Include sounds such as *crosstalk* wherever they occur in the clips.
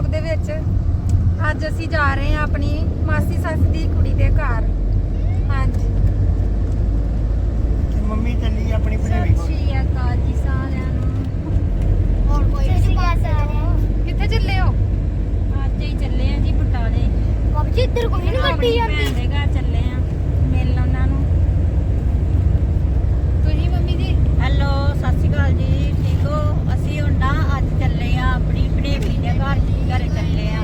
Vlog ਦੇ ਵਿੱਚ ਅੱਜ ਅਸੀਂ ਜਾ ਰਹੇ ਹਾਂ ਆਪਣੀ ਮਾਸੀ ਸੱਸ ਦੀ ਕੁੜੀ ਦੇ ਘਰ। ਹਾਂਜੀ। ਤੇ ਮੰਮੀ ਚੱਲੀ ਆਪਣੀ ਭਣੇਵੀ। ਕੋਲ ਸ਼੍ਰੀ ਅਕਾਲ ਜੀ ਸਾਰਿਆਂ ਨੂੰ। ਹੋਰ ਕੋਈ ਨਹੀਂ ਬਾਤ ਕਿੱਥੇ ਚੱਲੇ ਹੋ? ਅੱਜ ਹੀ ਚੱਲੇ ਆ ਜੀ ਬਟਾਲੇ। ਬਾਬੂ ਜੀ ਇੱਧਰ ਕੋਈ ਨਹੀਂ ਵੱਡੀ ਜਾਂਦੀ? ਦੇ ਘਰ ਚੱਲੇ ਆ ਮਿਲ ਉਹਨਾਂ ਨੂੰ ਤੁਸੀਂ ਮੰਮੀ ਜੀ ਹੈਲੋ ਸਤਿ ਸ਼੍ਰੀ ਅਕਾਲ ਜੀ ਠੀਕ ਹੋ ਅਸੀਂ ਹੁਣ ਨਾ ਅੱਜ ਚੱਲੇ ਆ ਆਪਣੀ ਭਣੇਵੀ ਦੇ ਘਰ ਘਰੇ ਚੱਲੇ ਆ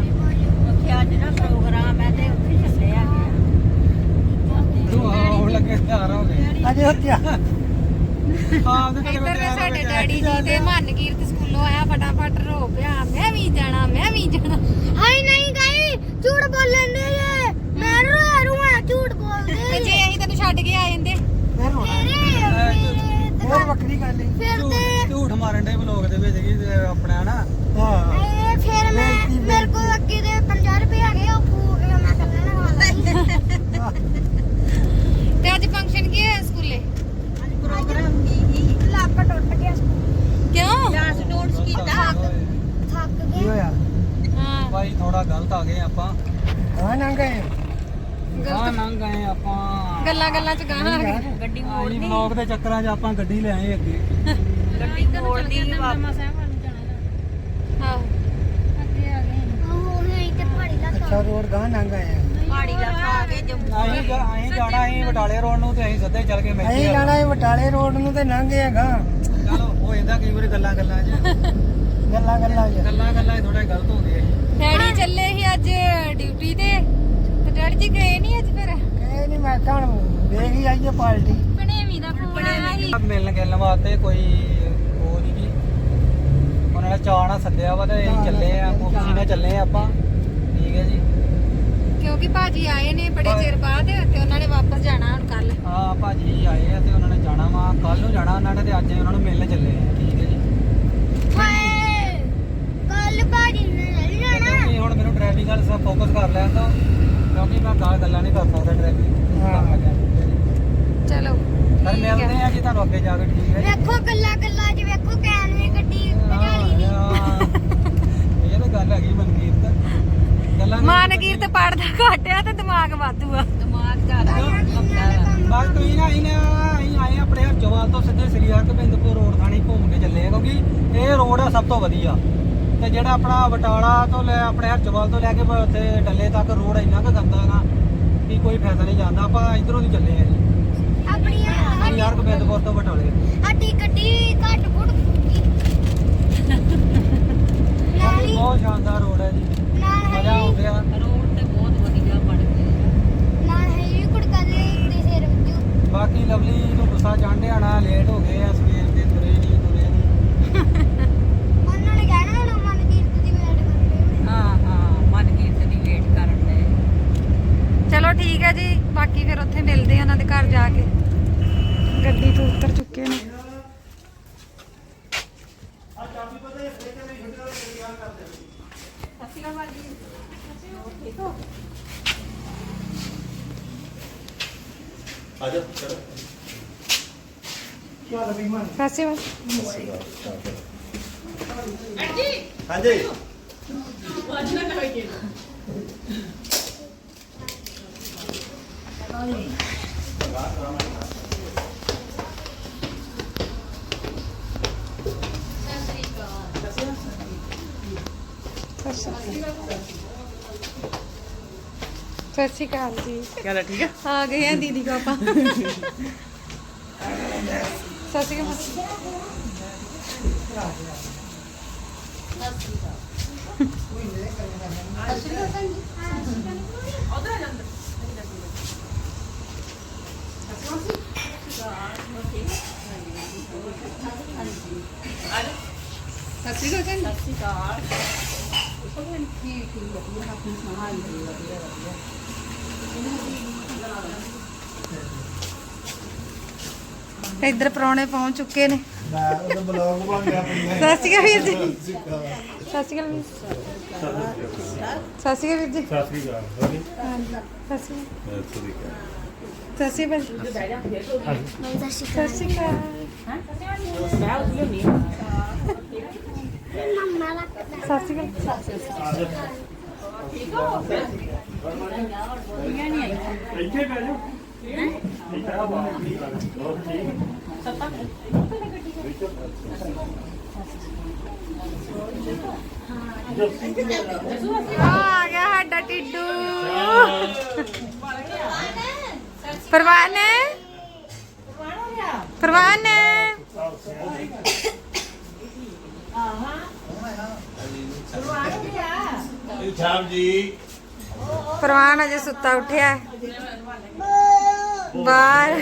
ਉੱਥੇ ਅੱਜ ਨਾ ਪ੍ਰੋਗਰਾਮ ਹੈ ਤੇ ਉੱਥੇ ਚੱਲੇ ਆ ਤੂੰ ਆਉਣ ਲੱਗੇ ਤਿਆਰ ਹੋ ਗਏ ਅਜੇ ਹੋ ਤਿਆਰ ਹਾਂ ਤੇ ਇੱਧਰ ਦੇ ਸਾਡੇ ਡੈਡੀ ਜੀ ਤੇ ਮਨਕੀਰਤ ਸਕੂਲੋਂ ਆਇਆ ਫਟਾਫਟ ਰੋ ਪਿਆ ਮੈਂ ਵੀ ਜਾਣਾ ਮੈਂ ਵੀ ਜਾਣਾ ਹਾਏ ਨਹੀਂ ਗਈ ਝੂਠ ਬੋਲਣ ਦੇ ਜੇ ਮੈਂ ਰੋ ਰੂਆ ਝੂਠ ਤੇ ਬੋਲਦੇ ਜੇ ਅਸੀਂ ਤੈਨੂੰ ਛੱਡ ਕੇ ਆ ਜਾਂਦੇ। ਫਿਰ ਹੋਣਾ ਤੇਰੇ ਹੋਰ ਵੱਖਰੀ ਗੱਲ ਹੀ। ਫਿਰ ਤੇ ਝੂਠ ਮਾਰਨ ਦੇ ਵਲੋਗ ਦੇ ਵਿੱਚ ਕੀ ਤੇ ਆਪਣਾ ਨਾ। ਹਾਂ। ਇਹ ਫਿਰ ਮੈਂ ਮੇਰੇ ਕੋਲ ਅੱਗੇ ਦੇ 50 ਰੁਪਏ ਆ ਗਏ ਉਹ ਫੂਕ ਕੇ ਮੈਂ ਕੱਲਾ ਨਾ ਤੇ ਅੱਜ ਫੰਕਸ਼ਨ ਕੀ ਹੈ ਸਕੂਲੇ? ਅੱਜ ਪ੍ਰੋਗਰਾਮ ਕੀ ਹੀ ਲੱਕ ਟੁੱਟ ਗਿਆ ਕਿਉਂ? ਡਾਂਸ ਨੋਟਸ ਕੀਤਾ। ਥੱਕ ਕੀ ਗਏ ਹੋਇਆ? ਹਾਂ। ਭਾਈ ਥੋੜਾ ਗਲਤ ਆ ਗਏ ਆਪਾਂ। ਹਾਂ ਨਾ ਗਏ। ਆਪਾਂ। ਗੱਲਾਂ ਗੱਲਾਂ ਚ ਗੱਡੀ ਮੋੜਨੀ ਦੇ। ਚੱਕਰਾਂ 'ਚ ਆਪਾਂ ਗੱਡੀ ਲੈ ਆਏ ਅੱਗੇ। ਗੱਡੀ ਮੋੜਨੀ ਵਾਪਸ। ਆਹੋ। ਅੱਗੇ ਆ ਗਏ। ਉਹ ਨਹੀਂ ਤੇ ਪਹਾੜੀ ਲੱਕ ਅੱਛਾ ਰੋਡ ਗਾਂ ਲੰਘ ਆਏ ਆ। ਪਹਾੜੀ ਇਲਾਕਾ ਆ ਗਏ ਜੰਮੂ ਅਸੀਂ ਜਾ- ਅਸੀਂ ਜਾਣਾ ਅਸੀਂ ਬਟਾਲੇ ਰੋਡ ਨੂੰ ਤੇ ਅਸੀਂ ਸਿੱਧੇ ਚੱਲ ਕੇ ਮੈਕੀ ਅਸੀਂ ਜਾਣਾ ਇਹ ਬਟਾਲੇ ਰੋਡ ਨੂੰ ਤੇ ਲੰਘੇ ਹੈਗਾ ਚਲੋ ਹੋ ਜਾਂਦਾ ਕਈ ਵਾਰੀ ਗੱਲਾਂ ਗੱਲਾਂ 'ਚ। ਗੱਲਾਂ ਗੱਲਾਂ ਚ। ਗੱਲਾਂ ਗੱਲਾਂ 'ਚ ਥੋੜਾ ਗਲਤ ਹੋ ਗਏ। ਡੈਡੀ ਚੱਲੇ ਸੀ ਅੱਜ ਡਿਊਟੀ ਤੇ। ਡੈਡੀ ਜੀ ਗਏ ਨਹੀਂ ਅੱਜ ਫਿਰ? ਕਹੇ ਨਹੀਂ ਮੈਂ ਕਹਣ ਵੇਖ ਹੀ ਆਈਏ ਪਾਰਟੀ। ਭਣੇਵੀਂ ਦਾ ਫੋਨ ਆਇਆ ਸੀ। ਮਿਲਣ ਗਿਲਣ ਵਾਸਤੇ ਕੋਈ ਉਹ ਨਹੀਂ ਜੀ। ਉਹਨਾਂ ਨੇ ਚਾਅ ਨਾਲ ਸੱਦਿਆ ਵਾ ਤੇ ਅਸੀਂ ਚੱਲੇ ਆ ਮੁਕਸੀ ਨਾਲ ਚੱਲੇ ਆ ਆਪਾਂ। ਠੀਕ ਹੈ ਜੀ। ਕਿਉਂਕਿ ਭਾਜੀ ਆਏ ਨੇ ਬੜੇ ਚਿਰ ਬਾਅਦ ਤੇ ਉਹਨਾਂ ਨੇ ਵਾਪਸ ਜਾਣਾ ਹੁਣ ਕੱਲ ਹਾਂ ਭਾਜੀ ਆਏ ਆ ਤੇ ਉਹਨਾਂ ਨੇ ਜਾਣਾ ਵਾ। ਕੱਲ ਨੂੰ ਜਾਣਾ ਉਹਨਾਂ ਨੇ ਤੇ ਅੱਜ ਉਹਨਾਂ ਨੂੰ ਮਿਲਣ ਚੱਲੇ ਆ। ਠੀਕ ਹੈ ਜੀ। ਹਾਏ ਕੱਲ ਬਾਜੀ ਨੇ ਲੈ ਜਾਣਾ। ਕਿਉਂਕਿ ਹੁਣ ਮੈਨੂੰ ਡਰਾਈਵਿੰਗ ਵੱਲ ਸਭ ਫੋਕਸ ਕਰ ਲੈਣ ਦੋ ਕਿਉਂਕਿ ਮੈਂ ਗਾਲ ਗੱਲਾਂ ਨਹੀਂ ਕਰ ਸਕਦਾ ਡਰਾਈਵਿੰਗ ਹਾਂ। ਚਲੋ ਪਰ ਮਿਲਦੇ ਆ ਜੀ ਤੁਹਾਨੂੰ ਅੱਗੇ ਜਾ ਕੇ ਠੀਕ ਹੈ ਜੀ। ਵੇਖੋ ਗੱਲਾਂ ਗੱਲਾਂ ਚ ਵੇਖੋ ਕੈਨ ਨੇ ਗੱਡੀ ਭਜਾ ਲਈ ਨਹੀਂ ਹਾਂ, ਇਹ ਤਾਂ ਗੱਲ ਹੈਗੀ ਮਨਕੀਰਤ। ਗੱਲਾਂ ਨਹੀਂ- ਮਾਨਕੀਰ ਤੇ ਪੜਦਾ ਘਟਿਆ ਤੇ ਦਿਮਾਗ ਵਾਧੂ ਆ। ਦਿਮਾਗ ਜ਼ਿਆਦਾ ਬਸ ਤੁਸੀਂ ਨਾ ਅਸੀਂ ਨਾ ਅਸੀਂ ਆਏ ਆਪਣੇ ਹਰਜਵਾਲ ਤੋਂ ਸਿੱਧੇ ਸ੍ਰੀ ਹਰਗੋਬਿੰਦਪੁਰ ਰੋਡ ਥਾਣੀ ਘੁੰਮ ਕੇ ਚੱਲੇ ਆ ਕਿਉਂਕਿ ਇਹ ਰੋਡ ਆ ਸਭ ਤੋਂ ਵਧੀਆ। ਤੇ ਜਿਹੜਾ ਆਪਣਾ ਬਟਾਲਾ ਤੋਂ ਲੈ ਆਪਣੇ ਹਰਜਵਾਲ ਤੋਂ ਲੈ ਕੇ ਉੱਥੇ ਡੱਲੇ ਤੱਕ ਰੋਡ ਇੰਨਾ ਕੁ ਗੰਦਾ ਨਾ ਵੀ ਕੋਈ ਫਾਇਦਾ ਨਹੀਂ ਜਾਂਦਾ। ਆਪਾਂ ਇਧਰੋਂ ਦੀ ਚੱਲੇ ਆ ਜੀ। ਆਪਣੀ ਸ੍ਰੀ ਹਰਗੋਬਿੰਦਪੁਰ ਤੋਂ ਬਟਾਲੇ। ਸਾਡੀ ਗੱਡੀ ਘੱਟ ਫੁੱਟ ਫੂਕੀ। ਨਾਲ ਹੀ ਬਹੁਤ ਸ਼ਾਨਦਾਰ ਰੋਡ ਹੈ ਜੀ। ਮਜ਼ਾ ਗਿਆ ਰੋਡ ਤੇ ਬਹੁਤ ਵਧੀਆ ਬਣ ਗਏ ਨਾਲ ਹੈ ਕੁੜਕਾ ਦੇ ਸਿਰ ਵਿੱਚ। ਬਾਕੀ ਲਵਲੀ ਨੂੰ ਗੁੱਸਾ ਚੜ੍ਹਦਿਆ ਨਾ ਲੇਟ ਹੋ ਗਏ ਆ ਸਵੇਰ ਦੇ ਤੁਰੇ ਨਹੀਂ ਤੁਰੇ ਨਹੀਂ ਉਹਨਾਂ ਨੇ ਕਹਿਣਾ ਹੁਣ ਮਨ ਕੀਰਤ ਦੀ ਵੇਟ ਕਰਦੇ ਹਾਂ ਹਾਂ ਮਨਕੀਰਤ ਦੀ ਵੇਟ ਕਰਨ ਦੇ ਚਲੋ ਠੀਕ ਹੈ ਜੀ ਬਾਕੀ ਫਿਰ ਉੱਥੇ ਮਿਲਦੇ ਆ ਉਹਨਾਂ ਦੇ ਘਰ ਜਾ ਕੇ। ਗੱਡੀ ਤੋਂ ਉਤਰ ਚੁੱਕੇ ਨੇ। ਚੱਲ। ਵੀ ਮਨ ਸੱਚੀ ਬਾਤ ਹਾਂਜੀ ਸਤਿ ਸ਼੍ਰੀ ਅਕਾਲ। ਜੀ ਹਾਲ ਠੀਕ ਹੈ ਆ ਗਏ ਆ ਦੀਦੀ ਕੋ ਆਪਾਂ। ਸਤਿ ਸ਼੍ਰੀ ਅਕਾਲ। ਸਤਿ ਸ਼੍ਰੀ ਅਕਾਲ। ਤੇ ਇੱਧਰ ਪ੍ਰਾਹੁਣੇ ਪਹੁੰਚ ਚੁੱਕੇ ਨੇ। ਮੈਂ ਉਹਦਾ ਬਲੌਗ ਬਣ ਗਿਆ ਆਪਣੀ ਸਤਿ ਸ਼੍ਰੀ ਅਕਾਲ ਵੀਰ। ਜੀ ਸਤਿ ਸ਼੍ਰੀ ਅਕਾਲ। ਵੀਰ ਸਤਿ ਸ਼੍ਰੀ ਅਕਾਲ। ਵੀਰ ਜੀ? ਸਤਿ ਸ੍ਰੀ ਅਕਾਲ। ਸਤਿ ਸ਼੍ਰੀ ਅਕਾਲ ਸਤਿ ਸ੍ਰੀ ਅਕਾਲ। ਸਤਿ ਸ਼੍ਰੀ ਅਕਾਲ। ਸਤਿ ਸ਼੍ਰੀ ਅਕਾਲ। ਮੰਮਾ ਦਾ ਸਤਿ ਸ਼੍ਰੀ ਅਕਾਲ ਆ ਗਿਆ ਸਾਡਾ ਟਿੱਡੂ। ਪਰਵਾਨ ਪਰਵਾਨ ਸ਼ਾਮ ਜੀ ਪਰਵਾਨ ਅਜੇ ਸੁੱਤਾ ਉੱਠਿਆ ਹੈ। ਬਾਹਰ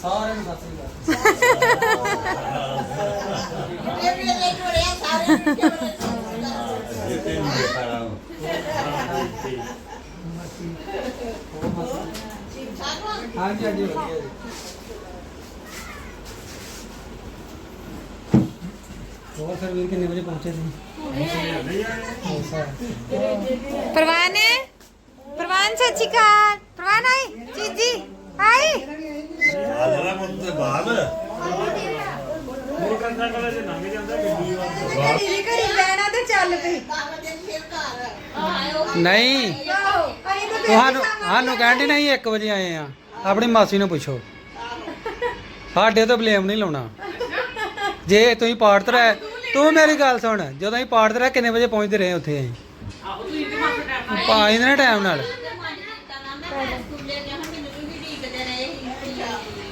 ਸਾਰਿਆਂ ਨੂੰ ਸਤਿ ਸ੍ਰੀ ਅਕਾਲ। ਜਿੱਤੇ ਨੂੰ ਦੇਖਾਂ ਹਾਂਜੀ ਹਾਂਜੀ। ਵਧੀਆ ਜੀ ਹੋਰ ਫਿਰ ਵੀਰ ਕਿੰਨੇ ਵਜੇ ਪਹੁੰਚੇ ਸੀ ਪਰਵਾਨ ਪਰਵਾਨ ਸਤਿ ਸ਼੍ਰੀ ਅਕਾਲ ਪਰਵਾਨ ਆਈ ਚੀਜੀ ਆਈ ਆਦਰਾ ਮੁੰਨ ਤੇ ਬਾਅਦ ਦੀਦੀ ਘਰੀ ਬਹਿਣਾ ਤੇ ਚੱਲ ਪਈ ਨਹੀਂ। ਤੁਹਾਨੂੰ ਸਾਨੂੰ ਕਹਿੰਦੇ ਨਹੀਂ 1 ਵਜੇ ਆਏ ਆ। ਆਪਣੀ ਮਾਸੀ ਨੂੰ ਪੁੱਛੋ। ਸਾਡੇ ਤੋਂ ਬਲੇਮ ਨਹੀਂ ਲਾਉਣਾ। ਜੇ ਤੁਸੀਂ ਪਾਠ ਤੇ ਰਹਿ ਤੂੰ ਮੇਰੀ ਗੱਲ ਸੁਣ। ਜਦੋਂ ਅਸੀਂ ਪਾਠ ਤੇ ਰਹਿ ਕਿੰਨੇ ਵਜੇ ਪਹੁੰਚਦੇ ਰਹੇ ਉੱਥੇ ਅਸੀਂ? ਪਾਈ ਟਾਈਮ ਨਾਲ।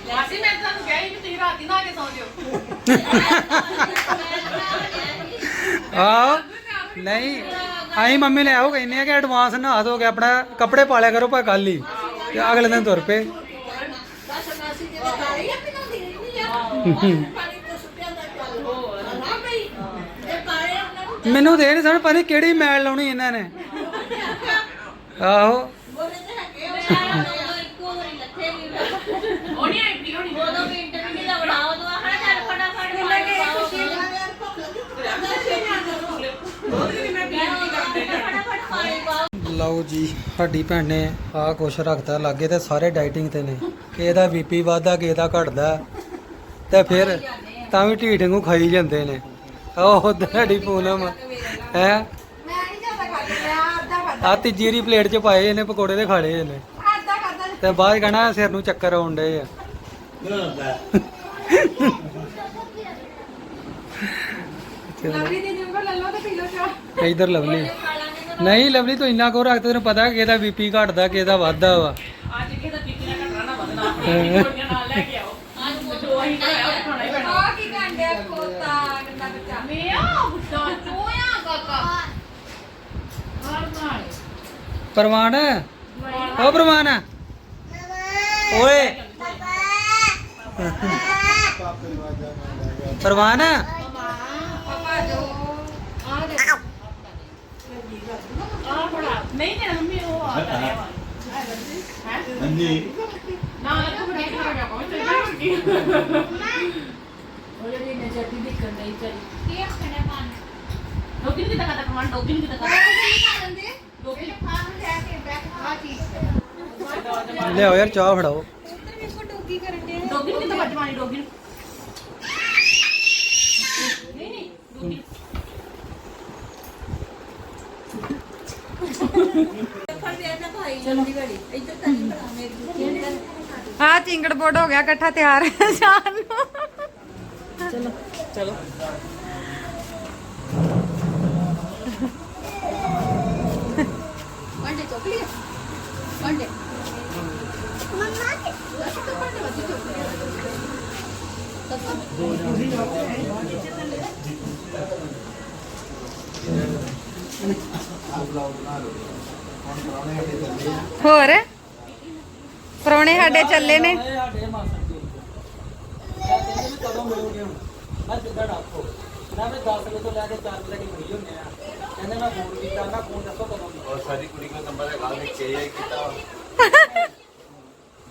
ਮਾਸੀ, ਮੈਂ ਤੁਹਾਨੂੰ ਕਿਹਾ ਸੀ ਕਿ ਤੁਸੀਂ ਰਾਤੀ ਨਾ ਕੇ ਸੌਂ ਜਿਓ। ਆਹ। ਨਹੀਂ, ਅਸੀਂ ਮੰਮੀ ਨੇ ਆਓ, ਕਹਿੰਦੇ ਆ ਕਿ ਐਡਵਾਂਸ ਨਹਾ ਹੋ ਕੇ ਆਪਣਾ ਕੱਪੜੇ ਪਾ ਲਿਆ ਕਰੋ ਭਾਵੇਂ ਕੱਲ ਹੀ, ਤੇ ਅਗਲੇ ਦਿਨ ਤੁਰ ਪਏ। ਮੈਨੂੰ ਦੇ ਨਹੀਂ ਸਮਝ ਪਤਾ ਨੀ ਕਿਹੜੀ ਮੈਲ ਲਾਉਣੀ ਇਹਨਾਂ ਨੇ। ਆਹੋ। ਉਹ ਨਹੀਂ ਆਈ ਪੀ ਹੋਣੀ ਉਦੋਂ ਵੀ ਇੰਟਰਵਿਊ ਨਹੀਂ ਲਾਉਣਾ ਉਦੋਂ ਆਖਣਾ ਚੱਲ ਫਟਾਫਟ ਪਾਣੀ ਪਾਓ ਫਟਾਫਟ ਪਾਣੀ ਲਓ ਜੀ ਸਾਡੀ ਭੈਣ ਨੇ ਆਹ ਕੁਛ ਰੱਖਤਾ ਲਾਗੇ ਤੇ ਸਾਰੇ ਡਾਈਟਿੰਗ ਤੇ ਨੇ। ਕਿਸੇ ਦਾ ਬੀਪੀ ਵੱਧਦਾ ਕਿਸੇ ਦਾ ਘਟਦਾ। ਤੇ ਫਿਰ ਤਾਂ ਵੀ ਢੀਠ ਨੂੰ ਖਾਈ ਜਾਂਦੇ ਨੇ। ਉਹ ਸਾਡੀ ਪੂਨਮ ਹੈ? ਆ ਤੀਜੀ ਵਾਰੀ ਪਲੇਟ 'ਚ ਪਾਏ ਇਹਨੇ ਪਕੌੜੇ ਤੇ ਖਾਲੇ ਇਹਨੇ। ਅੱਧਾ ਖਾਦਾ ਤੇ ਬਾਅਦ ਕਹਣਾ ਸਿਰ ਨੂੰ ਚੱਕਰ ਆਉਣ ਡਏ ਆ। ਲਵਲੀ ਦੀ ਜੁੰਗਲ ਲੈ ਲਓ ਤੇ ਪੀ ਲਓ ਚਾਹ। ਇਧਰ ਲਵਲੀ ਨਹੀਂ ਲਵਲੀ ਤੂੰ ਇੰਨਾ ਕੋ ਰੱਖ ਤੈਨੂੰ ਪਤਾ ਕਿ ਇਹਦਾ ਬੀਪੀ ਘਟਦਾ ਕਿ ਇਹਦਾ ਵੱਧਦਾ ਵਾ। ਅੱਜ ਕਿਹਦਾ ਬੀਪੀ ਨਾ ਘਟਣਾ ਨਾ ਵਧਣਾ ਆਪਣੀ ਗੋਲੀਆਂ ਨਾਲ ਲੈ ਕੇ ਆਓ। ਅੱਜ ਦੋ ਹੀ ਖਾਇਆ ਉਹ ਖਾਣਾ ਹੀ ਪੈਣਾ। ਆ ਕੀ ਕਾਂਡਿਆ ਖੋਤਾ ਗੰਦਾ ਬੱਚਾ ਮੇਆ ਬੁੱਢਾ। ਚੋਇਆ ਕਾਕਾ। ਹਰ ਨਾਲ ਪ੍ਰਮਾਣ ਉਹ ਪ੍ਰਮਾਣ ਓਏ। ਪ੍ਰਮਾਣ ਪਾਪਾ ਜੋ ਆ ਦੇ ਆ ਬੜਾ ਨਹੀਂ ਨਹੀਂ ਮੰਮੀ ਉਹ ਆ ਕਰਿਆ ਵਾ ਹਾਂਜੀ ਨਾ ਲੱਗ ਬੜੀ ਖਾ ਗਿਆ ਕੋਈ ਤੇ ਕੀ ਉਹ ਜਿਹੜੀ ਨੇ ਜੱਟੀ ਦਿਖਣ ਨਹੀਂ ਚਲੀ ਕੀ ਆਖਣੇ ਪਾਣ ਡੋਗੀ ਨਹੀਂ ਤੱਕਾ ਤੱਕ ਮਾਂ ਡੋਗੀ ਨਹੀਂ ਤੱਕਾ ਡੋਗੀ ਨੇ ਖਾ ਕੇ ਬੈਠ ਆ ਚੀਜ਼। ਲਿਆਓ ਯਾਰ ਚਾਹ ਫੜਾਓ। ਡੋਗੀ ਨੂੰ ਨਹੀਂ ਨਹੀਂ ਡੋਗੀ। ਆ ਚਿੰਗੜ ਬੋਰਡ ਹੋ ਗਿਆ ਇਕੱਠਾ ਤਿਆਰ ਜਾਣ ਨੂੰ। ਹੋਰ? ਪਰੌਣੇ ਸਾਡੇ ਚੱਲੇ ਨੇ। ਸਾਡੇ ਮਾਸੜ ਜੀ ਕਹਿੰਦੇ ਵੀ ਕਦੋਂ ਮਿਲੋਗੇ ਹੁਣ ਮੈਂ ਜਿੱਦਾਂ ਡਾਕੋ ਨਾ ਮੈਂ 10 ਵਜੇ ਤੋਂ ਲੈ ਕੇ 4 ਵਜੇ ਤੱਕ ਫ੍ਰੀ ਹੁੰਦੇ ਆ ਕਹਿੰਦੇ ਮੈਂ ਫੋਨ ਕੀਤਾ ਮੈਂ ਫੋਨ ਦੱਸੋ ਕਦੋਂ। ਔਰ ਸਾਡੀ ਕੁੜੀ ਦਾ ਨੰਬਰ ਹੈ ਗੱਲ ਵਿੱਚ ਇਹ ਕੀਤਾ। *laughs*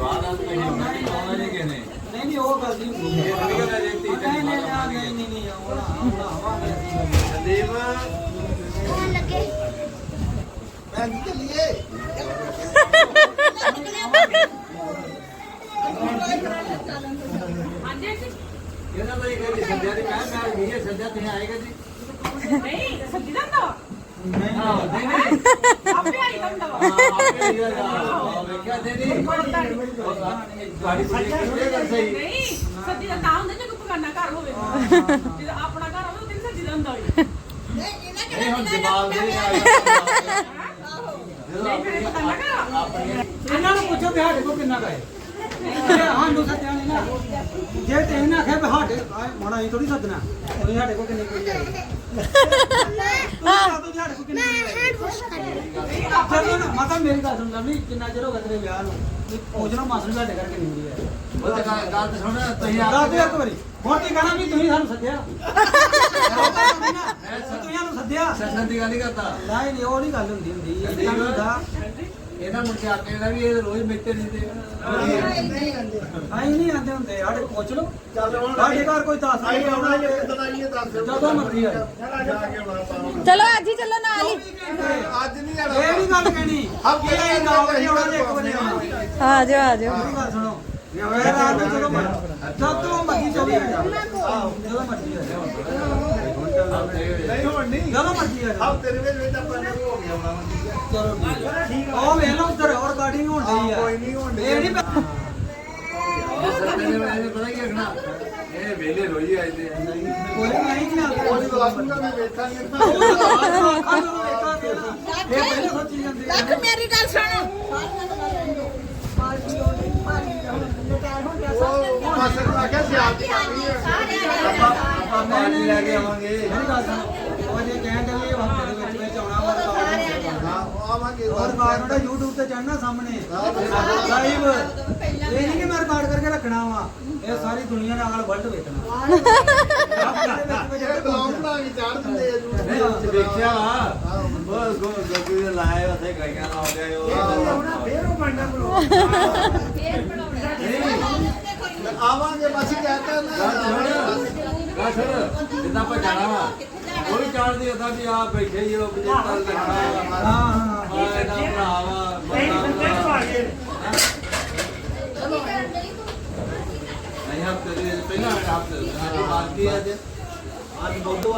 ਨਹੀਂ ਨਹੀਂ ਨਹੀਂ ਉਹ ਗੱਲ ਨਹੀਂ ਨਹੀਂ ਨਹੀਂ ਨਹੀਂ ਨਹੀਂ ਆਉਣਾ ਆਵਾਂਗੇ ਅਸੀਂ ਸੰਦੀਪ। ਲੱਗੇ ਭੈਣ ਜੀ ਚੱਲੀਏ। ਇਹਨਾਂ ਦਾ ਇਹ ਕਹਿੰਦੀ ਸੰਧਿਆ ਦੀ ਮੈਂ ਮੈਂ ਵੀਡੀਓ ਸੰਧਿਆ ਤੇ ਆਏਗਾ ਜੀ? ਨਹੀਂ ਸੱਜੀ ਦਾ ਨਹੀਂ ਸੱਜੀ ਦਾ ਤਾਂ ਹੁੰਦਾ ਜਦੋਂ ਪਕਾਨਾ ਘਰ ਹੋਵੇ ਜਦੋਂ ਆਪਣਾ ਘਰ ਹੋਵੇ ਉਹ ਸੱਜੀ ਦਾ ਹੁੰਦਾ ਹੋਵੇ ਇਹਨਾਂ ਨੂੰ ਪੁੱਛੋ ਕਿ ਸਾਡੇ ਕੋਲ ਕਿੰਨਾ ਦਾ ਹੈ। ਸਾਨੂੰ ਸੱਜਣਾ ਨਹੀਂ ਨਾ ਜੇ ਤੇ ਇਹਨਾਂ ਆਖਿਆ ਵੀ ਸਾਡੇ ਮਾਣਾ ਇਹ ਥੋੜੀ ਸੱਜਣਾ ਤੁਸੀਂ ਸਾਡੇ ਕੋਲ ਕਿੰਨੇ ਕੋਈ ਹੈ ਤੁਸੀਂ ਸਾਡੇ ਕੋਲ ਕਿੰਨੇ ਹੈ ਵਾਸ਼ ਕਰ ਚਲੋ ਨਾ ਮਾਤਾ ਮੇਰੀ ਗੱਲ ਸੁਣ ਲਵਲੀ ਕਿੰਨਾ ਚਿਰ ਹੋ ਗਿਆ ਤੇਰੇ ਵਿਆਹ ਨੂੰ? ਪਹੁੰਚਣਾ ਮਾਸਰ ਸਾਡੇ ਕਰਕੇ ਨਹੀਂ ਹੋਈ ਹੈ ਉਹ ਤਾਂ ਗੱਲ- ਗੱਲ ਤਾਂ ਸੁਣ ਤੁਸੀਂ ਦੱਸ ਆਪ ਦੇ ਇੱਕ ਵਾਰੀ। ਹੁਣ ਤੇ ਕਹਣਾ ਵੀ ਤੁਸੀਂ ਸਾਨੂੰ ਸੱਦਿਆ। ਤੁਸੀਂ ਸਾਨੂੰ ਸੱਦਿਆ। ਸੈਸ਼ਨ ਦੀ ਗੱਲ ਨਹੀਂ ਕਰਦਾ। ਨਹੀਂ ਨਹੀਂ ਉਹ ਨਹੀਂ ਗੱਲ ਹੁੰਦੀ ਹੁੰਦੀ। ਇਹ ਤਾਂ ਹੁੰਦਾ। ਇਹਨਾਂ ਮੁੰਡੇ ਆ ਕੇ ਵੀ ਇਹ ਰੋਜ਼ ਮਿੱਟੇ ਦਿੰਦੇ ਆਈ ਨਹੀਂ ਆਂਦੇ ਹੁੰਦੇ ਕੋਲ ਪੁੱਛ ਲਓ। ਚੱਲ ਹੁਣ ਸਾਡੇ ਘਰ ਕੋਈ ਦੱਸ ਨਹੀਂ ਆਉਣਾ ਜੇ ਆਈਏ ਦੱਸ ਜਦੋਂ ਮਰਜ਼ੀ ਪਾਵਾਂ ਚਲੋ ਅੱਜ ਹੀ ਚੱਲੋ ਨਾਲ ਹੀ। ਅੱਜ ਨਹੀਂ ਇਹ ਨਹੀਂ ਗੱਲ ਕਹਿਣੀ। ਹਫ਼ਤੇ ਦਾ ਇਹ ਨਾ ਵਜੇ ਆਉਣਾ ਤੇ 1 ਵਜੇ ਆ ਜਾਓ ਆ ਜਾਓ। ਮੇਰੀ ਗੱਲ ਸੁਣੋ। ਜਦੋਂ ਮਰਜ਼ੀ ਜਦੋਂ ਮਰਜ਼ੀ ਆ ਜਾਓ। ਜਦੋਂ ਮਰਜ਼ੀ ਆ ਜਾਓ। ਨਹੀਂ ਹੁਣ ਨਹੀਂ। ਜਦੋਂ ਮਰਜ਼ੀ ਆ ਜਾਓ। ਹਫ਼ਤੇ ਦੇ ਵਿੱਚ ਵਿੱਚ ਆਪਾਂ ਨੂੰ ਹੋ ਗਿਆ ਹੋਣਾ ਚਲੋ ਠੀਕ ਹੈ ਉਹ ਵੇਖ ਲਓ ਉੱਧਰ ਹੋਰ ਗਾਰਡਿੰਗ ਹੋਣ ਡਈ ਆ। ਕੋਈ ਨਹੀਂ ਹੋਣ ਡਈ। ਇਹ ਨਹੀਂ ਸੱਤੇ ਨੇ ਮੈਨੂੰ ਪਤਾ ਕੀ ਆਖਣਾ ਇਹ ਵੇਲੇ ਰੋਈ ਆਏ ਤੇ ਕੋਈ ਨਹੀਂ ਨਹੀਂ ਆਉਂਦੇ ਕੋਈ ਬਾਤ ਨਹੀਂ ਮੈਂ ਵੇਖਾਂਗੇ ਇਹ ਪਹਿਲੇ ਸੋਚੀ ਜਾਂਦੇ ਆ। ਮੇਰੀ ਗੱਲ ਸੁਣ। ਉਹ ਮਾਸਰ ਨੂੰ ਆਖਿਆ ਸੀ ਆਪ। ਦੀ ਪਾਣੀ ਲੈ ਕੇ ਆਵਾਂਗੇ ਮੇਰੀ ਗੱਲ ਸੁਣ ਉਹ ਜੇ ਕਹਿਣ ਦੇ ਵੀ ਹਫ਼ਤੇ ਦੇ ਵਿੱਚ ਵਿੱਚ ਆਉਣਾ ਵਾ ਰਿਕਾਰਡ ਆਵਾਂਗੇ ਔਰ ਰਿਕਾਰਡ ਉਹਦਾ YouTube ਤੇ ਚੜਨਾ ਸਾਹਮਣੇ ਲਾਈਵ ਇਹ ਨਹੀਂ ਕਿ ਮੈਂ ਰਿਕਾਰਡ ਕਰਕੇ ਰੱਖਣਾ ਵਾ ਇਹ ਸਾਰੀ ਦੁਨੀਆ ਨੇ ਅਗਲ ਵਰਲਡ ਵੇਖਣਾ ਬਲੌਗ ਬਣਾ ਕੇ ਚਾੜ ਦਿੰਦੇ ਆ ਜੂ ਦੇਖਿਆ ਬਸ ਗੋ ਗੱਗੂ ਦੇ ਲਾਏ ਉੱਥੇ ਗਾਈਆਂ ਲਾਉਂਦੇ ਉਹ ਫੇਰ ਉਹ ਬਣਨਾ ਆਵਾਂਗੇ ਮਾਸੀ ਕਹਤਾ ਨਾ ਸਰ ਜਿੱਦਾਂ ਆਪਾਂ ਜਾਣਾ ਵਾ ਉਹ ਵੀ ਜਾਣਦੀ ਹੁੰਦਾ ਵੀ ਆ ਬੈਠੇ ਹੀ ਉਹ ਵਿਜੇਤਾ ਲਿਖਣਾ ਹਾਂ ਹਾਂ ਇਹਦਾ ਭਰਾ ਵਾ ਨਹੀਂ ਹਫ਼ਤੇ ਪਹਿਲਾਂ ਹਫ਼ਤੇ ਬਾਕੀ ਅੱਜ ਅੱਜ ਬੁੱਧਵਾਰ